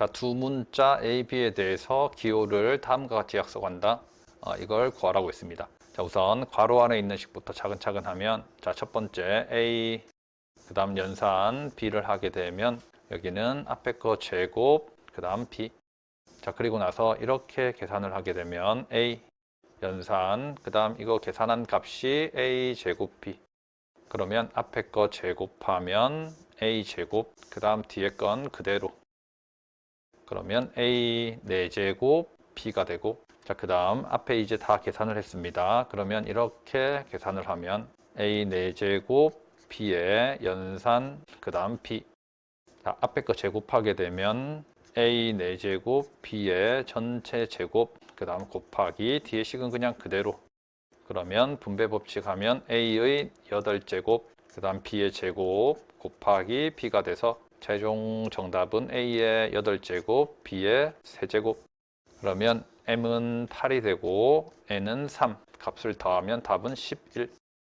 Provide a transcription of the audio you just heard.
자, 두 문자 A, B에 대해서 기호를 다음과 같이 약속한다. 어, 이걸 구하라고 했습니다. 자, 우선 괄호 안에 있는 식부터 차근차근 하면 자, 첫 번째 A 그다음 연산 B를 하게 되면 여기는 앞에 거 제곱 그다음 B 자, 그리고 나서 이렇게 계산을 하게 되면 A 연산 그다음 이거 계산한 값이 A 제곱 B 그러면 앞에 거 제곱하면 A 제곱 그다음 뒤에 건 그대로 그러면 A 4제곱 B가 되고 자, 그 다음 앞에 이제 다 계산을 했습니다. 그러면 이렇게 계산을 하면 A 4제곱 B의 연산 그 다음 B 자, 앞에 거 제곱하게 되면 A 4제곱 B의 전체 제곱 그 다음 곱하기 뒤에 식은 그냥 그대로 그러면 분배 법칙 하면 A의 8제곱 그 다음 B의 제곱 곱하기 B가 돼서 최종 정답은 A의 8제곱, B의 3제곱. 그러면 M은 8이 되고 N은 3. 값을 더하면 답은 11.